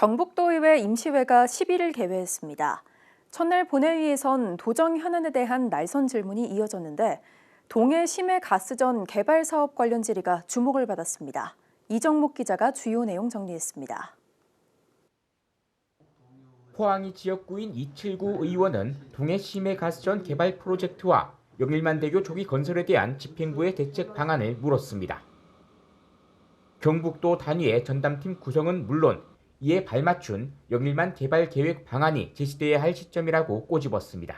경북도의회 임시회가 11일 개회했습니다. 첫날 본회의에선 도정 현안에 대한 날선 질문이 이어졌는데 동해 심해 가스전 개발 사업 관련 질의가 주목을 받았습니다. 이정목 기자가 주요 내용 정리했습니다. 포항이 지역구인 279 의원은 동해 심해 가스전 개발 프로젝트와 영일만대교 조기 건설에 대한 집행부의 대책 방안을 물었습니다. 경북도 단위의 전담팀 구성은 물론 이에 발맞춘 영일만 개발 계획 방안이 제시돼야 할 시점이라고 꼬집었습니다.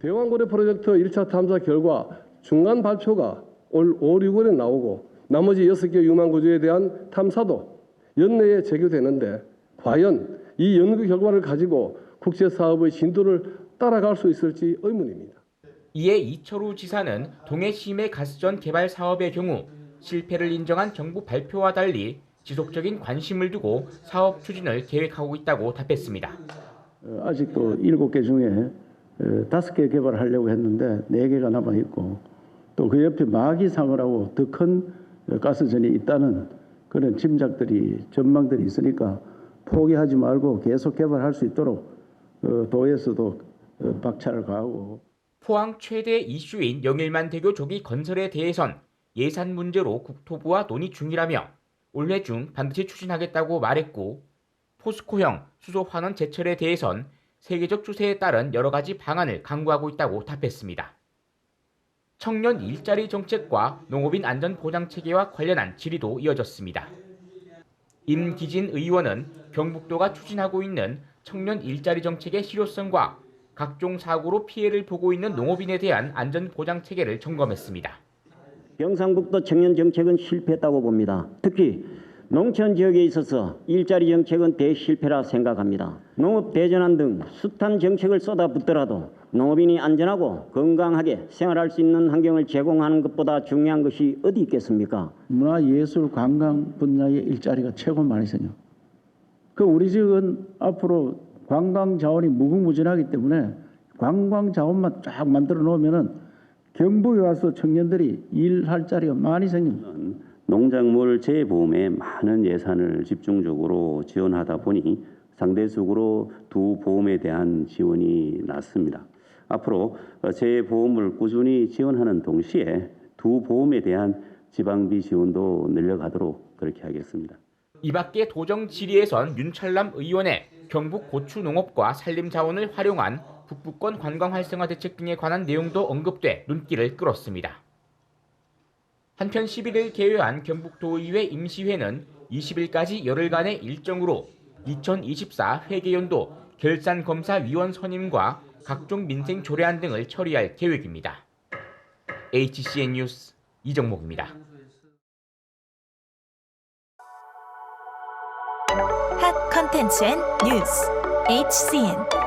대왕고래 프로젝트 1차 탐사 결과 중간 발표가 올 5, 6월에 나오고 나머지 6개 유망 구조에 대한 탐사도 연내에 재개되는데 과연 이 연구 결과를 가지고 국제 사업의 진도를 따라갈 수 있을지 의문입니다. 이에 이철우 지사는 동해 심해 가스전 개발 사업의 경우 실패를 인정한 정부 발표와 달리 지속적인 관심을 두고 사업 추진을 계획하고 있다고 답했습니다. 어, 아직도 일곱 개 중에 어, 다섯 개 개발하려고 했는데 네 개가 남아 있고 또 그 옆에 마기상어라고 더 큰 가스전이 있다는 그런 짐작들이 전망들이 있으니까 포기하지 말고 계속 개발할 수 있도록 어, 도에서도 어, 박차를 가하고 포항 최대 이슈인 영일만 대교 조기 건설에 대해선 예산 문제로 국토부와 논의 중이라며 올해 중 반드시 추진하겠다고 말했고 포스코형 수소 환원 제철에 대해선 세계적 추세에 따른 여러 가지 방안을 강구하고 있다고 답했습니다. 청년 일자리 정책과 농업인 안전 보장 체계와 관련한 질의도 이어졌습니다. 임기진 의원은 경북도가 추진하고 있는 청년 일자리 정책의 실효성과 각종 사고로 피해를 보고 있는 농업인에 대한 안전 보장 체계를 점검했습니다. 경상북도 청년 정책은 실패했다고 봅니다. 특히 농촌 지역에 있어서 일자리 정책은 대실패라 생각합니다. 농업 대전환 등 숱한 정책을 쏟아붓더라도 농업인이 안전하고 건강하게 생활할 수 있는 환경을 제공하는 것보다 중요한 것이 어디 있겠습니까? 문화 예술 관광 분야의 일자리가 최고 많이 생겨. 그 우리 지역은 앞으로 관광 자원이 무궁무진하기 때문에 관광 자원만 쫙 만들어 놓으면은 경북에 와서 청년들이 일할 자리가 많이 생깁니다. 농작물 재보험에 많은 예산을 집중적으로 지원하다 보니 상대적으로 두 보험에 대한 지원이 낮습니다. 앞으로 재보험을 꾸준히 지원하는 동시에 두 보험에 대한 지방비 지원도 늘려가도록 그렇게 하겠습니다. 이 밖에 도정 질의에선 윤철남 의원의 경북 고추 농업과 산림 자원을 활용한 북부권 관광 활성화 대책 등에 관한 내용도 언급돼 눈길을 끌었습니다. 한편 11일 개회한 경북도의회 임시회는 20일까지 열흘간의 일정으로 2024 회계연도 결산검사위원 선임과 각종 민생 조례안 등을 처리할 계획입니다. HCN 뉴스 이정목입니다. 핫 컨텐츠 앤 뉴스 HCN